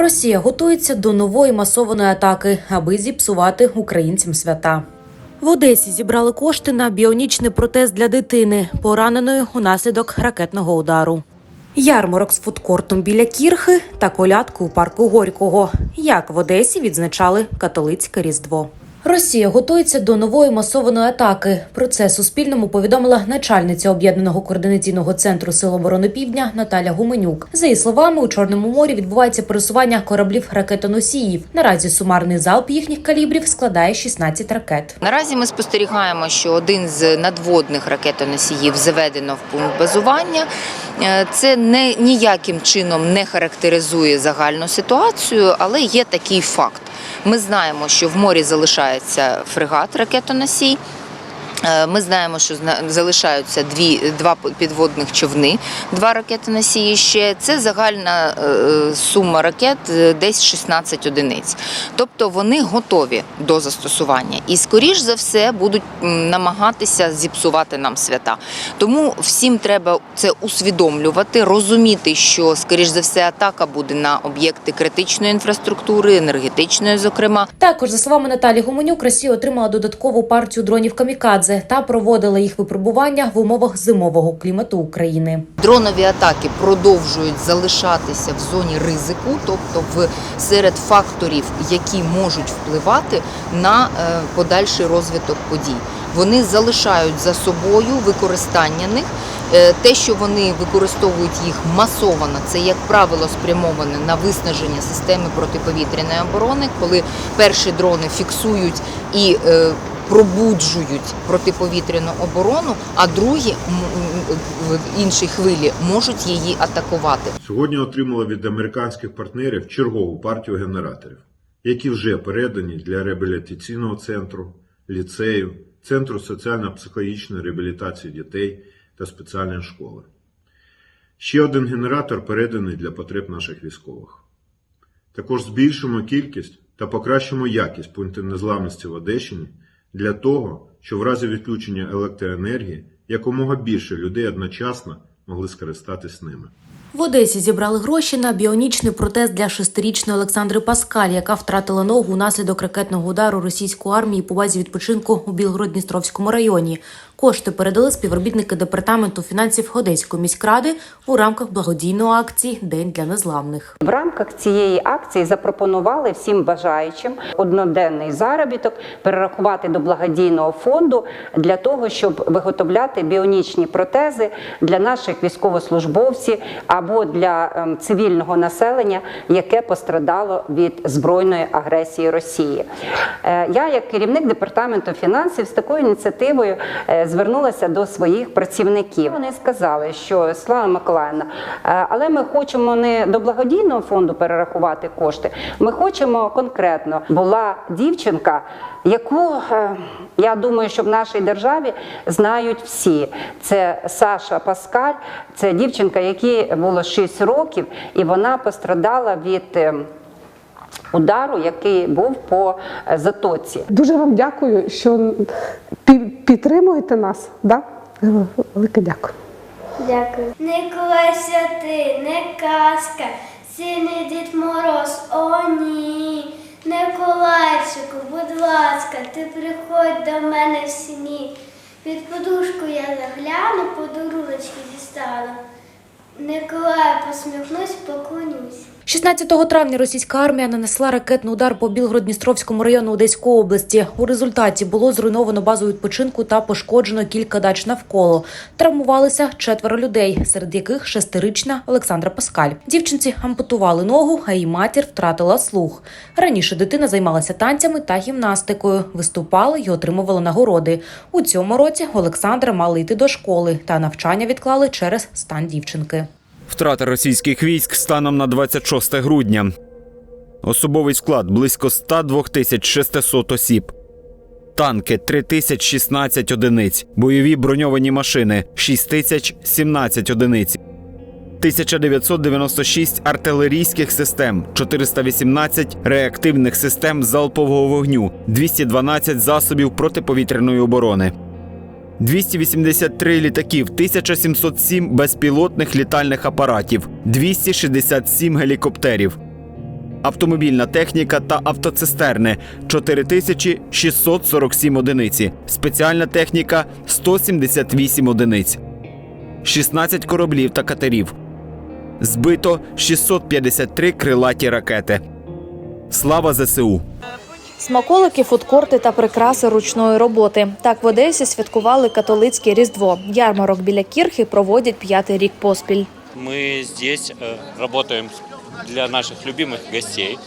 Росія готується до нової масованої атаки, аби зіпсувати українцям свята. В Одесі зібрали кошти на біонічний протез для дитини, пораненої унаслідок ракетного удару. Ярмарок з фудкортом біля кірхи та колядку у парку Горького. Як в Одесі відзначали католицьке різдво. Росія готується до нової масованої атаки. Про це Суспільному повідомила начальниця об'єднаного координаційного центру Сил оборони Півдня Наталя Гуменюк. За її словами, у Чорному морі відбувається пересування кораблів ракетоносіїв. Наразі сумарний залп їхніх калібрів складає 16 ракет. Наразі ми спостерігаємо, що один з надводних ракетоносіїв заведено в пункт базування. Е, Це не ніяким чином не характеризує загальну ситуацію, але є такий факт. Ми знаємо, що в морі залишається фрегат ракетоносій. Е, Ми знаємо, що залишаються дві, два підводних човни, два ракетоносії ще. Це загальна е, сума ракет е, десь 16 одиниць. Тобто вони готові до застосування і, скоріш за все, будуть намагатися зіпсувати нам свята. Тому всім треба це усвідомлювати, розуміти, що, скоріш за все, атака буде на об'єкти критичної інфраструктури, енергетичної, зокрема. Також, за словами Наталі Гуменюк, Росія отримала додаткову партію дронів камікадзе та проводила їх випробування в умовах зимового клімату України. Дронові атаки продовжують залишатися в зоні ризику, тобто в серед факторів, які можуть впливати на е, подальший розвиток подій. Вони залишають за собою використання них. Е, Те, що вони використовують їх масовано, це як правило спрямоване на виснаження системи протиповітряної оборони, коли перші дрони фіксують і е, пробуджують протиповітряну оборону, а другі в іншій хвилі можуть її атакувати. Сьогодні отримала від американських партнерів чергову партію генераторів, які вже передані для реабілітаційного центру, ліцею, центру соціально-психологічної реабілітації дітей та спеціальної школи. Ще один генератор переданий для потреб наших військових. Також збільшимо кількість та покращимо якість пунктів незламності в Одещині для того, щоб в разі відключення електроенергії якомога більше людей одночасно могли скористатись ними. В Одесі зібрали гроші на біонічний протез для шестирічної Олександри Паскаль, яка втратила ногу внаслідок ракетного удару російської армії по базі відпочинку у Білгород-Дністровському районі. Кошти передали співробітники департаменту фінансів Одеської міськради у рамках благодійної акції День для незламних. В рамках цієї акції запропонували всім бажаючим одноденний заробіток перерахувати до благодійного фонду для того, щоб виготовляти біонічні протези для наших військовослужбовців або для ем, цивільного населення, яке пострадало від збройної агресії Росії. Е, Я, як керівник департаменту фінансів, з такою ініціативою е, звернулася до своїх працівників. Вони сказали, що Слава Миколаївна, е, але ми хочемо не до благодійного фонду перерахувати кошти. Ми хочемо конкретно була дівчинка, яку е, я думаю, що в нашій державі знають всі. Це Саша Паскаль, це дівчинка, якій було 6 років, і вона пострадала від. е, Удару, який був по затоці, Дуже вам дякую, що підтримуєте нас. Да? Велике дякую. Дякую. Не клеся ти, не казка, синий Дід Мороз, о ні. Николайчику, будь ласка, ти приходь до мене в сні. Під подушку я загляну, подаруночки дістану. Николаю посміхнусь, поклонюсь. 16 травня російська армія нанесла ракетний удар по Білгород-Дністровському району Одеської області. У результаті було зруйновано базу відпочинку та пошкоджено кілька дач навколо. Травмувалися четверо людей, серед яких шестирична Олександра Паскаль. Дівчинці ампутували ногу, а її матір втратила слух. Раніше дитина займалася танцями та гімнастикою, виступала і отримувала нагороди. У цьому році Олександра мала йти до школи, та навчання відклали через стан дівчинки. Втрата російських військ станом на 26 грудня. Особовий склад близько 102 600 осіб. Танки 3016 одиниць. Бойові броньовані машини 6017 одиниць. 1996 артилерійських систем, 418 реактивних систем залпового вогню, 212 засобів протиповітряної оборони. 283 літаків, 1707 безпілотних літальних апаратів, 267 гелікоптерів, автомобільна техніка та автоцистерни 4647 одиниці, спеціальна техніка 178 одиниць, 16 кораблів та катерів. Збито 653 крилаті ракети. Слава ЗСУ! Смаколики, фудкорти та прикраси ручної роботи. Так в Одесі святкували католицьке Різдво. Ярмарок біля кірхи проводять п'ятий рік поспіль. Мы здесь э, работаем для наших любимых гостей.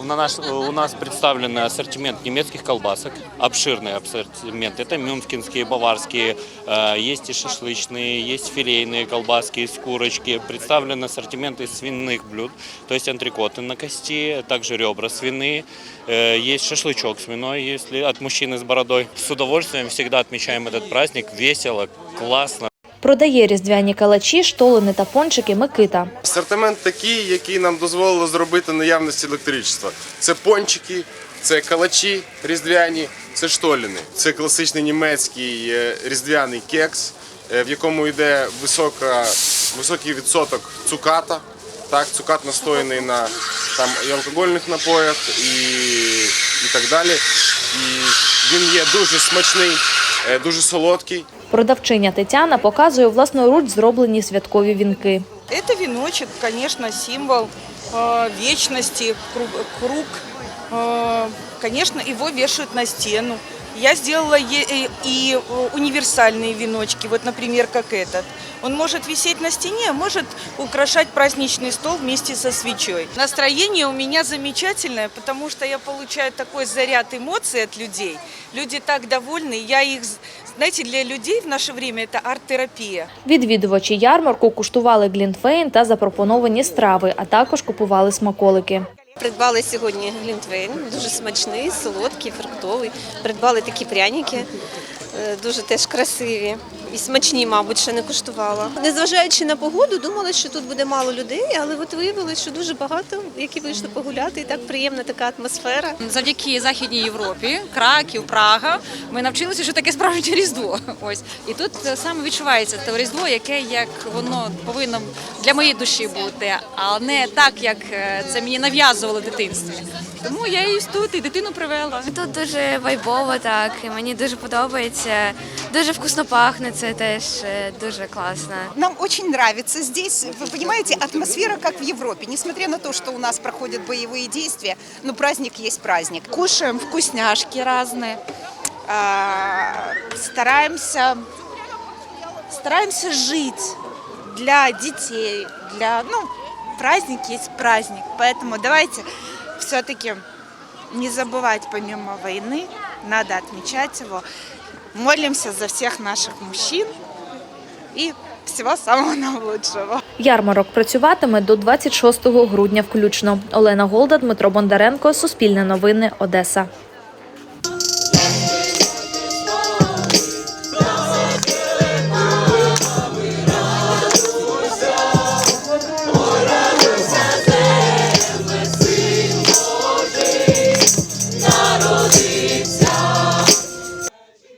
У нас, у нас представлен ассортимент немецких колбасок, обширный ассортимент. Это мюнхенские, баварские, э, есть и шашлычные, есть филейные колбаски из курочки. Представлен ассортимент из свиных блюд, то есть антрикоты на кости, также ребра свиные. Э, Есть шашлычок свиной, если от мужчины с бородой. С удовольствием всегда отмечаем этот праздник. Весело, классно. Продає різдвяні калачі, штолини та пончики Микита. Асортимент такий, який нам дозволило зробити наявність електричества. Це пончики, це калачі різдвяні, це штоліни. Це класичний німецький е, різдвяний кекс, е, в якому йде висока, високий відсоток цуката. Так, цукат настояний на там, і алкогольних напоях і, і так далі. І він є дуже смачний, е, дуже солодкий. Продавчиня Тетяна показує власноруч зроблені святкові вінки. Это веночек, конечно, символ э, вечности, круг. круг. Э, конечно, его вешают на стену. Я сделала е- э, и э, универсальные веночки, вот, например, как этот. Он может висеть на стене, а может украшать праздничный стол вместе со свечой. Настроение у меня замечательное, потому что я получаю такой заряд эмоций от людей. Люди так довольны, я их, знаете, для людей в наше время это арт-терапия. Відвідувачі ярмарку куштували глінтвейн та запропоновані страви, а також купували смаколики. Придбали сьогодні глінтвейн, дуже смачний, солодкий, фруктовий. Придбали такі пряники, дуже теж красиві. І смачні, мабуть, ще не куштувала. Незважаючи на погоду, думала, що тут буде мало людей, але от виявилось, що дуже багато, які вийшли погуляти, і так приємна така атмосфера. Завдяки Західній Європі, Краків, Прага, ми навчилися, що таке справжнє Різдво. Ось і тут е, саме відчувається те Різдво, яке як воно повинно для моєї душі бути, а не так, як е, це мені нав'язували в дитинстві. Тому я і тут і дитину привела. Тут дуже вайбово, так, і мені дуже подобається. Дуже вкусно пахне, це теж е, дуже класно. Нам очень нравится здесь, вы понимаете, атмосфера как в Европе. Несмотря на то, что у нас проходят боевые действия, но праздник есть праздник. Кушаем вкусняшки разные, а, стараемся, стараемся жить для детей, для, ну, праздник есть праздник. Поэтому давайте все-таки не забывать помимо войны, надо отмечать его. Молимся за всех наших мужчин и всего самого наилучшего. Ярмарок працюватиме до 26 грудня включно. Олена Голда, Дмитро Бондаренко, Суспільне новини, Одеса.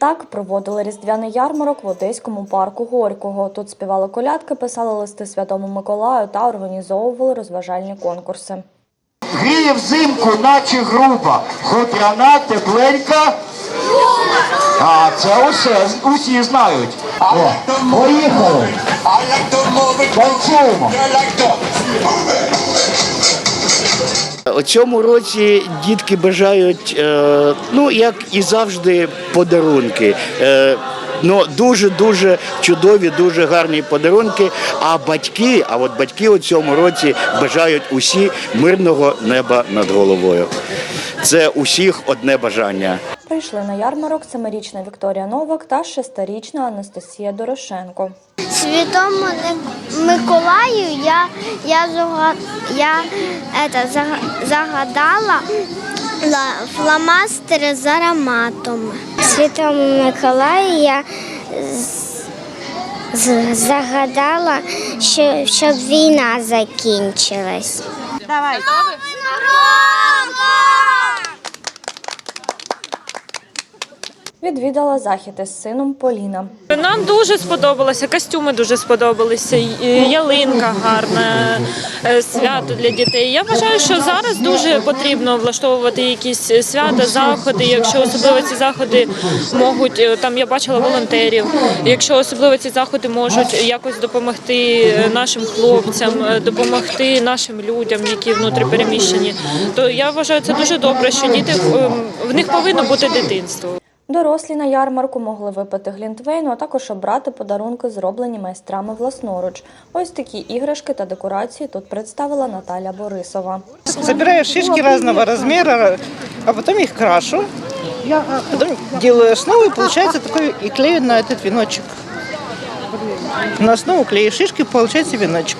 Так проводили різдвяний ярмарок в Одеському парку Горького. Тут співали колядки, писали листи Святому Миколаю та організовували розважальні конкурси. Гріє взимку, наче груба, вона тепленька. А це усе, усі знають. О, поїхали. Танцюємо. У цьому році дітки бажають, е, ну як і завжди, подарунки. Е, Ну, дуже дуже чудові, дуже гарні подарунки. А батьки, а от батьки у цьому році бажають усі мирного неба над головою. Це усіх одне бажання. Прийшли на ярмарок семирічна Вікторія Новак та шестирічна Анастасія Дорошенко. Святому Миколаю я, я, я это, загадала ла- фломастери з ароматом. Святому Миколаю я загадала, що, щоб війна закінчилась. Давай. Відвідала захід із сином Поліна. Нам дуже сподобалося, костюми дуже сподобалися, ялинка гарна, е, свято для дітей. Я вважаю, що зараз дуже потрібно влаштовувати якісь свята, заходи. Якщо особливо ці заходи можуть, е, там я бачила волонтерів, якщо особливо ці заходи можуть якось допомогти е, нашим хлопцям, допомогти нашим людям, які внутріпереміщені, то я вважаю це дуже добре, що діти е, в них повинно бути дитинство. Дорослі на ярмарку могли випити глінтвейну, а також обрати подарунки, зроблені майстрами власноруч. Ось такі іграшки та декорації тут представила Наталя Борисова. Собираю шишки разного размера, а потом их крашу. Потом делаю основу, и получается такой и клею на этот веночек. На основу клею шишки, получается веночек.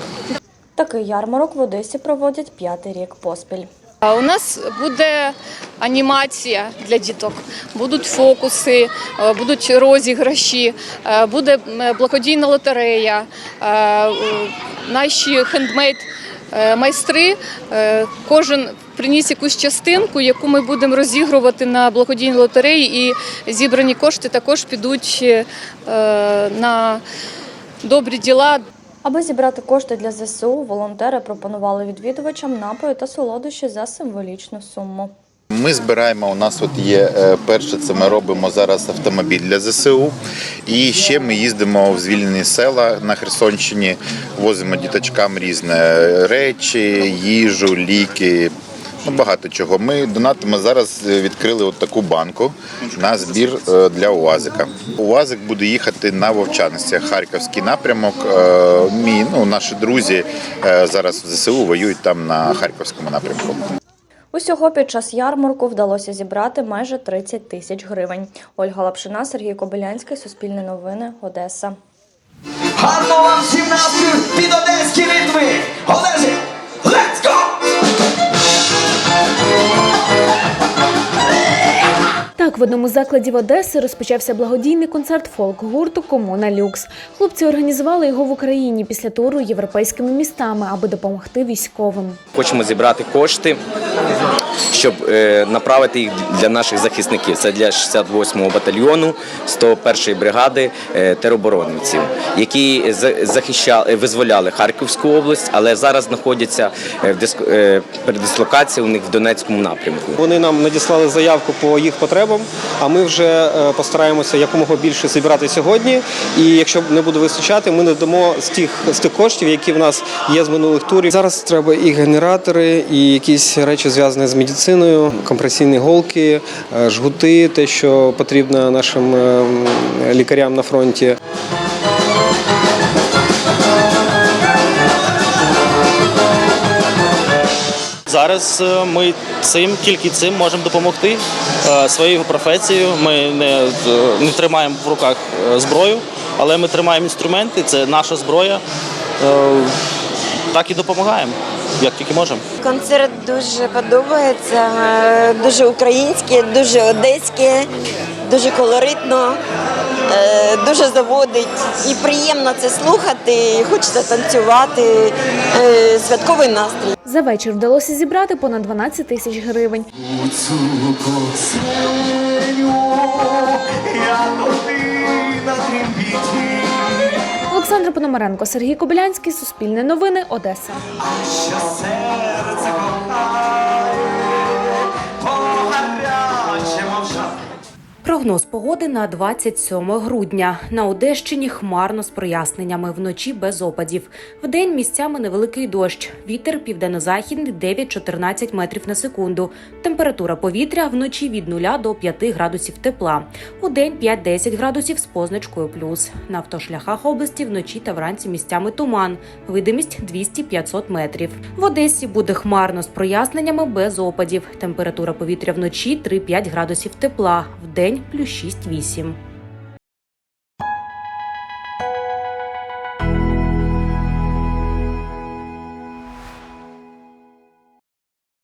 Такий ярмарок в Одесі проводять п'ятий рік поспіль. У нас буде анімація для діток, будуть фокуси, е, будуть розіграші, е, буде благодійна лотерея. Е, Наші хендмейд майстри, кожен приніс якусь частинку, яку ми будемо розігрувати на благодійній лотереї, і зібрані кошти також підуть на добрі діла. Аби зібрати кошти для ЗСУ, волонтери пропонували відвідувачам напої та солодощі за символічну суму. Ми збираємо. У нас от є е, перше, це ми робимо зараз автомобіль для ЗСУ. І ще ми їздимо в звільнені села на Херсонщині, возимо діточкам різні речі, їжу, ліки. Ну, багато чого. Ми донатимо зараз. Відкрили от таку банку на збір е, для УАЗика. УАЗик буде їхати на Вовчанці, Харківський напрямок. Е, Мій ну наші друзі е, зараз в ЗСУ воюють там на Харківському напрямку. Усього під час ярмарку вдалося зібрати майже 30 тисяч гривень. Ольга Лапшина, Сергій Кобилянський, Суспільне новини, Одеса. Гарно вам всім настрій під одеські ритми! Олежик, let's go! Так, в одному з закладів Одеси розпочався благодійний концерт фолк-гурту Комуна Люкс. Хлопці організували його в Україні після туру європейськими містами, аби допомогти військовим. Хочемо зібрати кошти, щоб е, направити їх для наших захисників. Це для 68-го батальйону 101-ї бригади е, тероборонівців, які за- захищали, визволяли Харківську область, але зараз знаходяться е, в диск- е, передислокації у них в Донецькому напрямку. Вони нам надіслали заявку по їх потребам, а ми вже е, постараємося якомога більше зібрати сьогодні. І якщо не буде вистачати, ми надамо з тих з тих коштів, які в нас є з минулих турів. Зараз треба і генератори, і якісь речі зв'язані з медициною, компресійні голки, е, жгути, те, що потрібно нашим е, лікарям на фронті. Зараз е, ми цим тільки цим можемо допомогти е, своєю професією. Ми не, е, не тримаємо в руках зброю, але ми тримаємо інструменти. Це наша зброя. Так і допомагаємо, як тільки можемо. Концерт дуже подобається, дуже український, дуже одеський, дуже колоритно, е, дуже заводить. І приємно це слухати, і хочеться танцювати, е, святковий настрій. За вечір вдалося зібрати понад 12 тисяч гривень. Олександра Пономаренко, Сергій Кобилянський, Суспільне новини, Одеса. Прогноз погоди на 27 грудня. На Одещині хмарно з проясненнями. Вночі без опадів. Вдень місцями невеликий дощ. Вітер південно-західний 9-14 метрів на секунду. Температура повітря вночі від 0 до 5 градусів тепла. У день 5-10 градусів з позначкою плюс. На автошляхах області вночі та вранці місцями туман. Видимість 200-500 метрів. В Одесі буде хмарно з проясненнями без опадів. Температура повітря вночі 3-5 градусів тепла. Вдень плюс 6-8.